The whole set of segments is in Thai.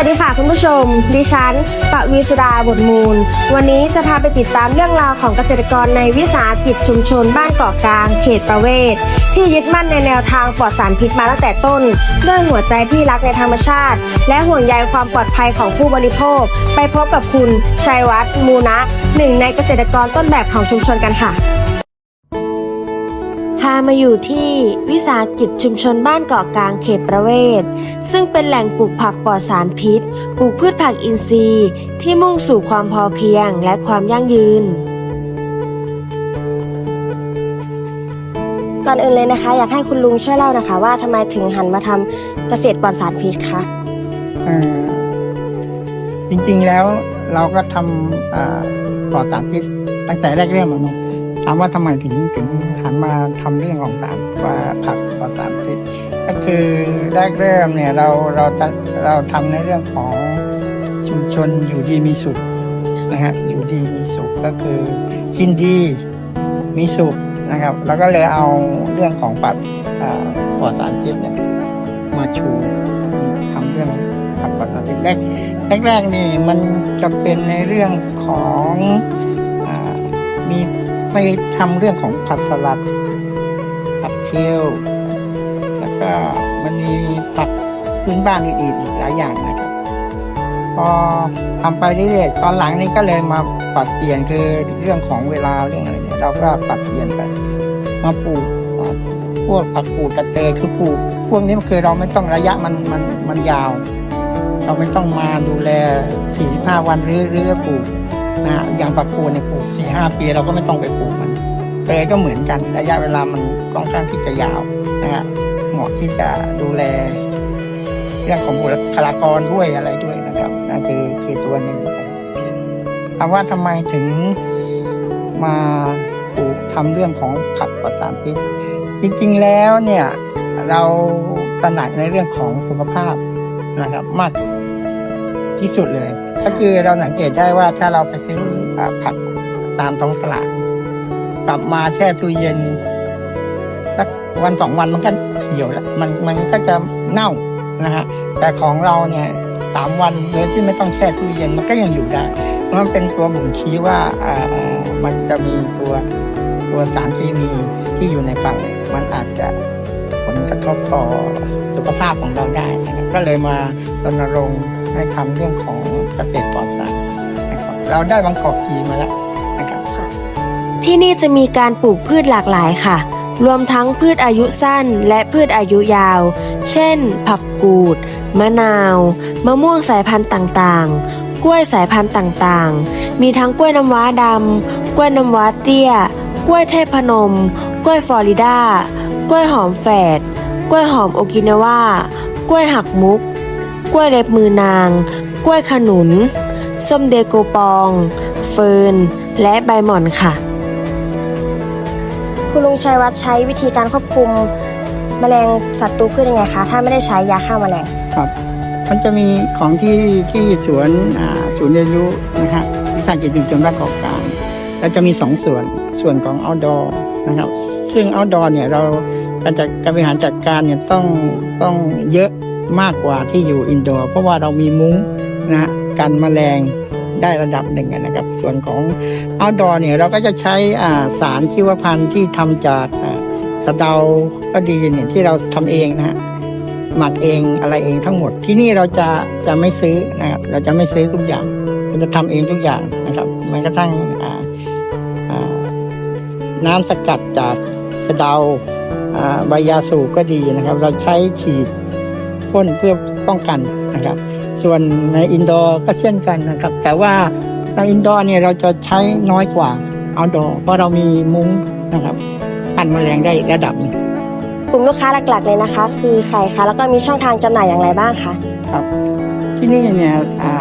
วัสดีค่ะคุณผู้ชม ดิฉันปวีสุดาบทมูล วันนี้จะพาไปติดตามเรื่องราวของเกษตรกรในวิสาหกิจชุมชนบ้านเกาะกลาง เขตประเวศ ที่ยึดมั่นในแนวทางปลอดสารพิษมาตั้งแต่ต้น ด้วยหัวใจที่รักในธรรมชาติ และห่วงใยความปลอดภัยของผู้บริโภค ไปพบกับคุณชัยวัฒน์มูนะหนึ่งในเกษตรกรต้นแบบของชุมชนกันค่ะ มาอยู่ที่วิสาหกิจชุมชนบ้านเกาะกลางเขตประเวศ ซึ่งเป็นแหล่งปลูกผักปลอดสารพิษ ปลูกพืชผักอินทรีย์ ที่มุ่งสู่ความพอเพียงและความยั่งยืน ก่อนอื่นเลยนะคะ อยากให้คุณลุงช่วยเล่านะคะ ว่าทำไมถึงหันมาทำเกษตรปลอดสารพิษคะเอ่อจริงๆแล้วเราก็ทำอ่าปลอดสารพิษตั้งแต่แรกเริ่มอะเนาะามว่าทำไมถึงถึงหันมาทำเรื่องของสารว่าผักปลอดสารพิษก็คือแรกเริ่มเนี่ยเราเราจะเราทำในเรื่องของชุมชนอยู่ดีมีสุขนะฮะอยู่ดีมีสุขก็คือกินดีมีสุขนะครับ แล้วก็เลยเอาเรื่องของปัดปลอดสารพิษเนี่ยมาชูทำเรื่องทำปกติษแรกแรกๆนี่มันจะเป็นในเรื่องของอมี ไปทำเรื่องของผัดสลัด ผัดเคี่ยวแล้วก็มันมีผักพื้นบ้านอื่นๆอีกหลายอย่างนะครับพอทำไปเรื่อยๆตอนหลังนี้ก็เลยมาปรับเปลี่ยนคือเรื่องของเวลาเรื่องอะไรเนี่ยเราก็ปรับเปลี่ยนไปมาปลูกพวกผักปลูกกระเตยคือปลูกพวกนี้มันคือเราไม่ต้องระยะมันมันมันยาว เราไม่ต้องมาดูแลสี่ห้าวันรื้อรื้อปลูก นะฮะอย่างปักปูเนี่ยปลูกสี่ห้าปีเราก็ไม่ต้องไปปลูกมันเตยก็เหมือนกันระยะเวลามันค่อนข้างที่จะยาวนะฮะเหมาะที่จะดูแล เรื่องของบุคลากรด้วยอะไรด้วยนะครับนั่นคือคือตัวหนึ่งถามว่าทำไมถึงมาปลูกทำเรื่องของผักปลอดสารพิษจริงๆแล้วเนี่ยเราตระหนักในเรื่องของสุขภาพนะครับมากที่สุดเลย ก็คือเราสังเกตได้ว่าถ้าเราไปซื้อผักตามท้องตลาด กลับมาแช่ตู้เย็น สักวันสองวันมันก็เหี่ยวแล้วมันมันก็จะเน่านะฮะแต่ของเราเนี่ยสามวันโดยที่ไม่ต้องแช่ตู้เย็นมันก็ยังอยู่ได้เพราะมันเป็นตัวบ่งชี้ว่าอ่ามันจะมีตัวตัวสารเคมีที่อยู่ในฝักมันอาจจะผลกระทบต่อสุขภาพของเราได้ ก็เลยมารณรงค์ ให้ทำเรื่องของเกษตรปลอดสารนะครับเราได้บางกอกกีมาแล้วนะครับที่นี่จะมีการปลูกพืชหลากหลายค่ะ รวมทั้งพืชอายุสั้นและพืชอายุยาว เช่น ผักกูด มะนาว มะม่วงสายพันธุ์ต่างๆ กล้วยสายพันธุ์ต่างๆ มีทั้งกล้วยน้ำว้าดำกล้วยน้ำว้าเตี้ย กล้วยเทพนม กล้วยฟลอริดากล้วยหอมแฝด กล้วยหอมโอกินาวากล้วยหักมุก กล้วยเล็บมือนาง กล้วยขนุน ส้มเดโกปอง เฟิร์น และใบหม่อนค่ะ คุณลุงชัยวัฒน์ใช้วิธีการควบคุมแมลงศัตรูพืชยังไงคะ ถ้าไม่ได้ใช้ยาฆ่าแมลง ครับ มันจะมีของที่ที่สวนอ่าศูนย์เรียนรู้นะฮะวิสาหกิจชุมชนบ้านเกาะกลางแล้วจะมีสองส่วนส่วนของ outdoor นะครับ ซึ่ง outdoor เนี่ยเราการจัดการบริหารจัดการเนี่ยต้องต้องเยอะ มากกว่าที่อยู่ indoor เพราะว่าเรามีมุ้งนะกันแมลงได้ระดับหนึ่งนะครับ ส่วนของ outdoor เนี่ยเราก็จะใช้สารชีวพันธุ์ที่ทำจากสะเดาก็ดีเนี่ยที่เราทำเองนะฮะหมักเองอะไรเองทั้งหมด ที่นี่เราจะจะไม่ซื้อนะครับเราจะไม่ซื้อทุกอย่างเราจะทำเองทุกอย่างนะครับแม้กระทั่งอ่าอ่าน้ำสกัดจากสะเดาอ่าใบยาสูบก็ดีนะครับ เราใช้ฉีด พ่นเพื่อป้องกันนะครับ ส่วนในอินดอร์ก็เช่นกันนะครับ แต่ว่าในอินดอร์เนี่ยเราจะใช้น้อยกว่าเอาดอร์เพราะเรามีมุ้งนะครับกันแมลงได้ระดับหนึ่งกลุ่มลูกค้าหลักๆเลยนะคะ คือใครคะแล้วก็มีช่องทางจำหน่ายอย่างไรบ้างคะครับ ที่นี่เนี่ยอ่า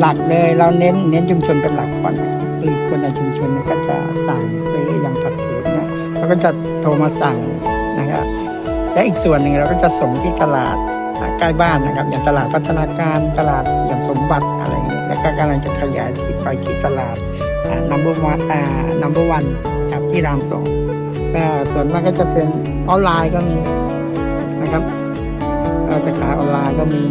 หลักเลยเราเน้นเน้นชุมชนเป็นหลักก่อนนะครับคือคนในชุมชนเนี่ยก็จะสั่งซื้ออย่างผักกูดเนี่ยเราก็จะโทรมาสั่งนะครับและอีกส่วนหนึ่งเราก็จะส่งที่ตลาดอ่า ใกล้บ้านนะครับ อย่างตลาดพัฒนาการตลาดอย่างสมบัติอะไรอย่างเงี้ยแล้วก็กำลังจะขยายที่ไปที่ตลาดนัมเบอร์วันนัมเบอร์วันครับที่รามสองก็ส่วนมากก็จะเป็นออนไลน์ก็มีนะครับเราจะขายออนไลน์ก็มี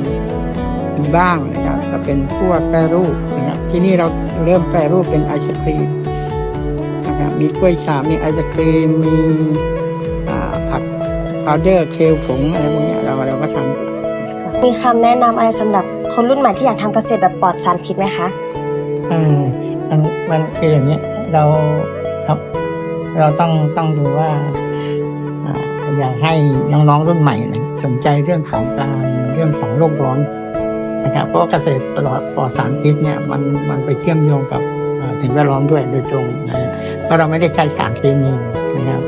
มีบ้างนะครับก็เป็นพวกแปรรูปนะครับที่นี่เราเริ่มแปรรูปเป็นไอศครีมนะครับมีกล้วยฉาบมีไอศครีมมีอ่าผักพาวเดอร์เคลผงอะไรพวกนี้เราเราก็ทำ มีคำแนะนำอะไรสำหรับคนรุ่นใหม่ที่อยากทำเกษตรแบบปลอดสารพิษไหมคะเออมันมันคืออย่างเนี้ยเราครับเราต้องต้องดูว่าอ่าอยากให้น้องๆรุ่นใหม่เนี่ยสนใจเรื่องของการเรื่องของโลกร้อนนะครับเพราะว่าเกษตรปลอดปลอดสารพิษเนี่ยมันมันไปเชื่อมโยงกับอ่าสิ่งแวดล้อมด้วยโดยตรงนะเพราะเราไม่ได้ใช้สารเคมีนะครับ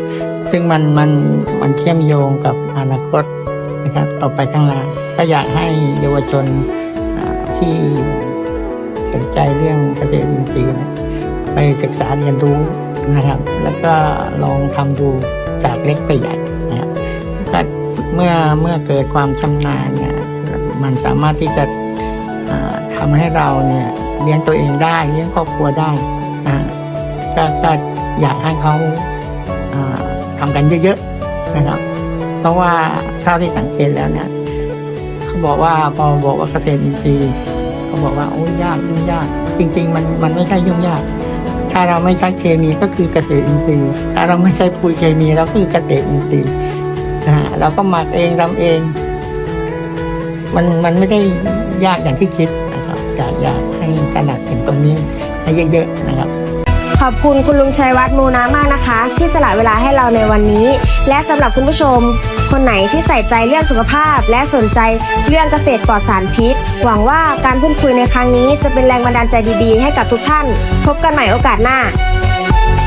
ซึ่งมันมันมันเชื่อมโยงกับอนาคตนะครับต่อไปข้างหน้า ก็อยากให้เยาวชนที่สนใจเรื่องเกษตรอินทรีย์ไปศึกษาเรียนรู้นะครับ แล้วก็ลองทำดูจากเล็กไปใหญ่นะครับก็เมื่อเมื่อเกิดความชำนาญเนี่ยมันสามารถที่จะอ่าทำให้เราเนี่ยเลี้ยงตัวเองได้เลี้ยงครอบครัวได้ก็ก็อยากให้เขาอ่าทำกันเยอะๆนะครับ เพราะว่าเท่าที่สังเกตแล้วเนี่ย เขาบอกว่าพอบอกว่าเกษตรอินทรีย์เขาบอกว่าโอ้ยยากยุ่งยาก จริง ๆ มันมันไม่ใช่ยุ่งยาก ถ้าเราไม่ใช้เคมีก็คือเกษตรอินทรีย์ ถ้าเราไม่ใช้ปุ๋ยเคมีเราคือเกษตรอินทรีย์นะฮะเราก็หมักเองทำเอง มันมันไม่ได้ยากอย่างที่คิดนะครับอยากอยากให้ตระหนักถึงตรงนี้ให้เยอะๆนะครับ ขอบคุณคุณลุงชัยวัฒน์มูนามากนะคะ ที่สละเวลาให้เราในวันนี้ และสำหรับคุณผู้ชม คนไหนที่ใส่ใจเรื่องสุขภาพ และสนใจเรื่องเกษตรปลอดสารพิษ หวังว่าการพูดคุยในครั้งนี้จะเป็นแรงบันดาลใจดีๆ ให้กับทุกท่าน พบกันใหม่โอกาสหน้า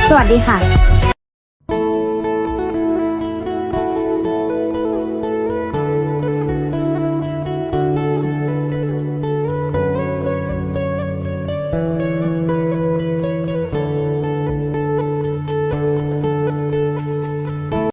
สวัสดีค่ะ